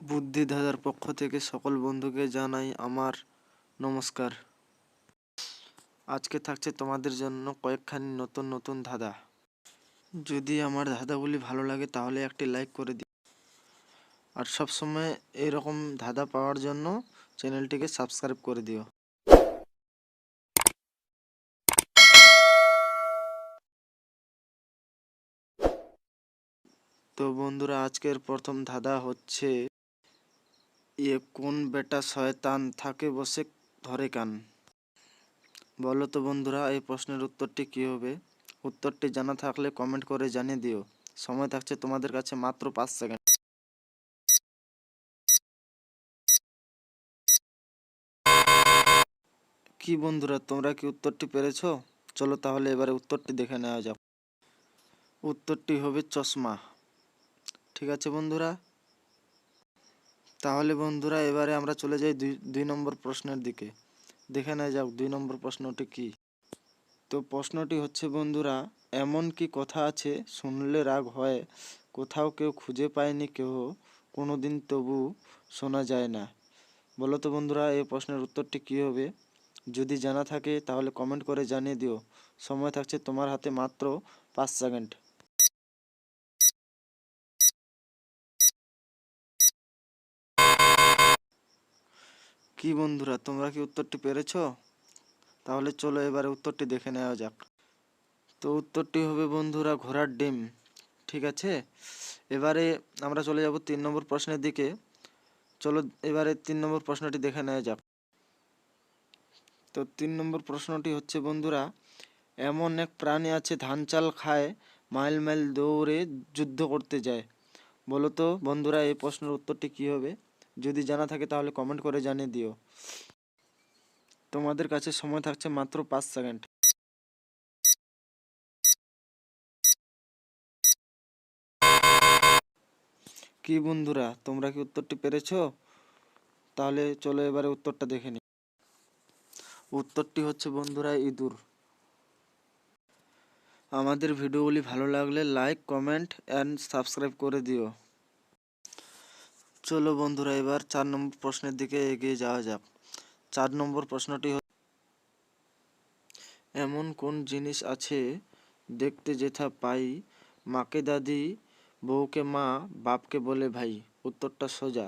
বুদ্ধি দাদার পক্ষ থেকে সকল বন্ধুকে জানাই আমার নমস্কার। আজকে থাকছে তোমাদের জন্য কয়েকখানি নতুন নতুন ধাঁধা। যদি আমার ধাঁধাগুলি ভালো লাগে তাহলে একটি লাইক করে দিও। আর সবসময় এরকম ধাঁধা পাওয়ার জন্য চ্যানেলটিকে সাবস্ক্রাইব করে দিও। তো বন্ধুরা, আজকের প্রথম ধাঁধা হচ্ছে এ কোন বেটা শয়তান থাকে বসে ধরে কান? বলো তো বন্ধুরা, এই প্রশ্নের উত্তরটি কী হবে? উত্তরটি জানা থাকলে কমেন্ট করে জানিয়ে দিও। সময় থাকছে তোমাদের কাছে মাত্র পাঁচ সেকেন্ড কি বন্ধুরা, তোমরা কি উত্তরটি পেরেছ? চলো তাহলে এবারে উত্তরটি দেখে নেওয়া যাক। উত্তরটি হবে চশমা। ঠিক আছে বন্ধুরা? তাহলে বন্ধুরা এবারে আমরা চলে যাই দুই দুই নম্বর প্রশ্নের দিকে। দেখে নেওয়া যাক দুই নম্বর প্রশ্নটি কি। তো প্রশ্নটি হচ্ছে, বন্ধুরা, এমন কি কথা আছে শুনলে রাগ হয়? কোথাও কেউ খুঁজে পায়নি কেউ কোনো দিন তবু শোনা যায় না। বলো তো বন্ধুরা, এই প্রশ্নের উত্তরটি কী হবে? যদি জানা থাকে, তাহলে কমেন্ট করে জানিয়ে দিও। সময় থাকছে তোমার হাতে মাত্র পাঁচ সেকেন্ড। কি বন্ধুরা, তোমরা কি উত্তরটি পেরেছ? তাহলে চলো এবারে উত্তরটি দেখে নেওয়া যাক। তো উত্তরটি হবে বন্ধুরা ঘোড়ার ডিম, ঠিক আছে? এবারে আমরা চলে যাব তিন নম্বর প্রশ্নের দিকে। চলো এবারে তিন নম্বর প্রশ্নটি দেখে নেওয়া যাক। তো তিন নম্বর প্রশ্নটি হচ্ছে, বন্ধুরা, এমন এক প্রাণী আছে ধান চাল খায়, মাইল মাইল দৌড়ে যুদ্ধ করতে যায়। বলো তো বন্ধুরা, এই প্রশ্নের উত্তরটি কী হবে? যদি জানা থাকে তাহলে কমেন্ট করে জানিয়ে দিও। তোমাদের কাছে সময় থাকছে মাত্র পাঁচ সেকেন্ড কি বন্ধুরা, তোমরা কি উত্তরটি পেরেছ? তাহলে চলো এবারে উত্তরটা দেখে নিই। উত্তরটি হচ্ছে, বন্ধুরা, ইঁদুর। আমাদের ভিডিওগুলি ভালো লাগলে লাইক কমেন্ট অ্যান্ড সাবস্ক্রাইব করে দিও। চলো বন্ধুরা, এবার চার নম্বর প্রশ্নের দিকে এগিয়ে যাওয়া যাক। চার নম্বর প্রশ্নটি এমন কোন জিনিস আছে দেখতে যেথা পাই? মাকে দাদি, বউকে মা, বাপকে বলে ভাই, উত্তরটা সোজা।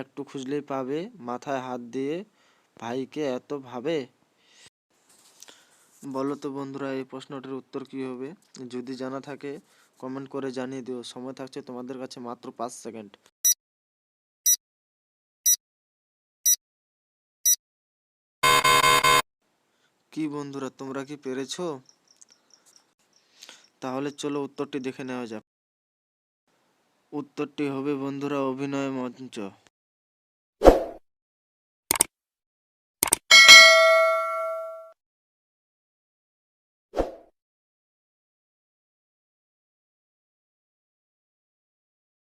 একটু খুঁজলেই পাবে, মাথায় হাত দিয়ে ভাইকে এত ভাবে? বলো তো বন্ধুরা, এই প্রশ্নটির উত্তর কি হবে? যদি জানা থাকে, কমেন্ট করে জানিয়ে দিও। সময় থাকছে তোমাদের কাছে মাত্র পাঁচ সেকেন্ড। কি বন্ধুরা, তোমরা কি পেরেছ? তাহলে চলো উত্তরটি দেখে নেওয়া যাক। উত্তরটি হবে বন্ধুরা, অভিনয় মঞ্চ।